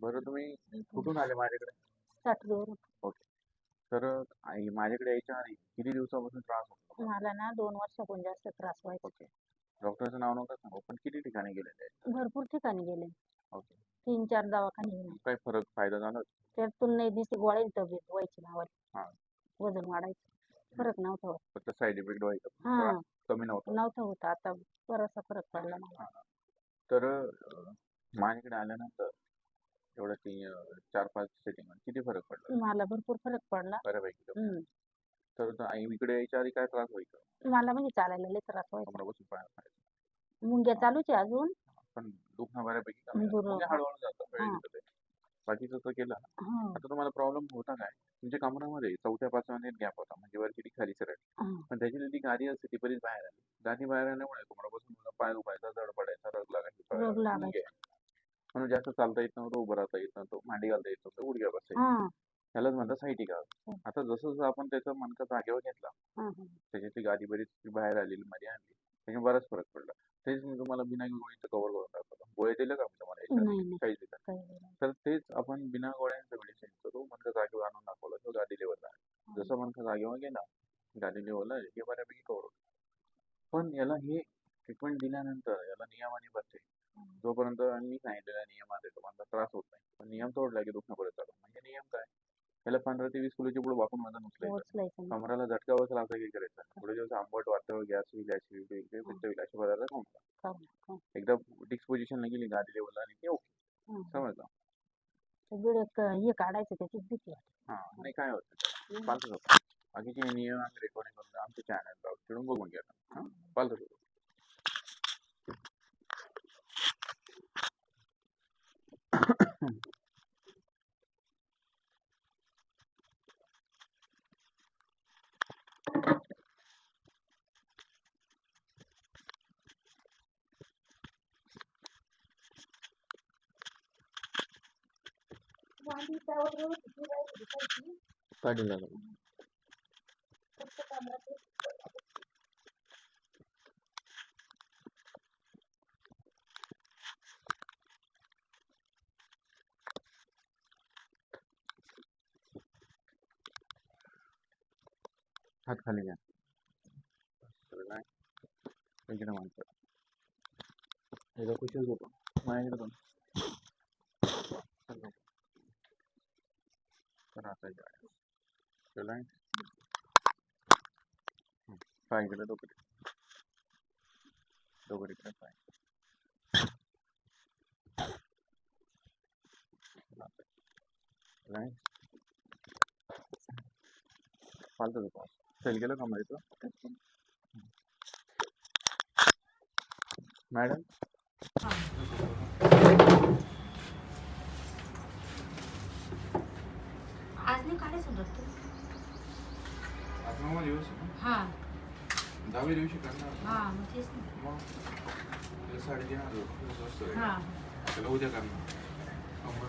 बरं तुम्ही कुठून आले माझ्याकडे? साठवून तर आई माझ्याकडे यायच्या आधी किती दिवसापासून त्रास होतो? मला ना दोन वर्षापासून जास्त त्रास व्हायचा. ओके. डॉक्टरचं नाव नव्हतं सांगू पण किती ठिकाणी गेलेले? भरपूर ठिकाणी गेले. ओके. तीन चार दवाखाने गेले. काही फरक फायदा झाला? त्यातून नाही दिसते गोळ्याची तब्येत व्हायची हा. वजन वाढायचं. फरक नव्हता होत. फक्त साईड इफेक्ट व्हायचा. हा. त्रास कमी नव्हता. नव्हतं होत. आता बराचसा फरक पडला मला. तर अं, माझ्याकडे आल्यानंतर एवढं ती अं, चार पाच सेटिंग किती फरक पडला मला भरपूर फरक पडला बऱ्यापैकी तर. हम्म. तर आई इकडे यायच्या आधी काय त्रास व्हायचा मला म्हणजे चालायला लय त्रास व्हायचा कमरापासून पाय खायचं. मुंग्या चालूच आहे अजून पण दुखणं बऱ्यापैकी कमी झालं. बरं. म्हणजे हळूहळू जातं वेळ हा. घेतं ते. बाकीचं तर केलं हा, आता तुम्हाला प्रॉब्लेम होता काय तुमच्या कमरामध्ये चौथ्या पाचव्या गॅप होता म्हणजे वरची ती खाली सरळ हा. पण त्याची जी गादी असते ती बरीच बाहेर आली गादी बाहेर आल्यामुळे कमरापासून पाय दुखायचा जड पडायचा रग लागायची रग लागायची. मुंग्या. म्हणून जास्त चालता येत नव्हतं उभं राहता येत नव्हतं मांडी घालता येत नव्हतं गुडघ्या बसायचं हा, त्यालाच म्हणतात सायटिका हो. आता जसं जसं आपण त्याचा मनका जागेवर घेतला हा, हा. त्याची गादी बरीच बाहेर आलेली मध्ये आणली त्याने बराच फरक पडला. तेच मी तुम्हाला बिना गोळीचं कव्हर करून टाकलं गोळे दिले का तुम्हाला याच्यात? नाही नाही. काहीच दिलं काही नाही. तर तेच आपण बिना गोळ्यांचं मेडिसिन करू मनका जागेवर आणून दाखवलं किंवा गादी लेवलला जसं मनका जागेवर गेला गादी लेवलला हे बऱ्यापैकी कव्हर होतं. पण याला हे ट्रीटमेंट दिल्यानंतर याला नियमाने बसते जोपर्यंत मी सांगितलेल्या नियमात आहे तुम्हाला त्रास होत नाही. पण नियम तोडला की दुखणं परत चालू. म्हणजे नियम काय? याला पंधरा ते वीस किलोची पुढे उचलायचं उचलायचं नाही. कमराला झटका बसला असं काही करायचं पुढे दिवस आंबट वाटतं गॅस होईल ऍसिडिटी होईल असे पदार्थ खाऊ नका. खाऊ नका. एकदा डिस्पोजिशनला गेली गादी लेवलला आणि ते ओके. समजलं? हे काढायचं त्याचीच भीती. हा. नाही काय होतं? पालतच होतं बाकीचे नियम आम्ही रेकॉर्डिंग करून आमच्या चॅनलला बघून घ्या. पालतच होतं काढून झालं हात खाली घ्या तर काय इकडे माणसं एकदा कुशीच होतो माझ्याकडे पण चल लवकर. इकडे चला. पाय इकडे डोकं. डोकं इकडे पाय. नाही फालतू पास फेल गेलं का माहिती मॅडम? आज नाही काढायचं होतं. तू आत्मामध्ये येऊ हा. दहाव्या दिवशी करणार हा मग तेच ना. मग त्याला साडेतीन हजार रुपये स्वस्त आहे. हा. त्याला उद्या करणार कंबर,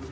दूध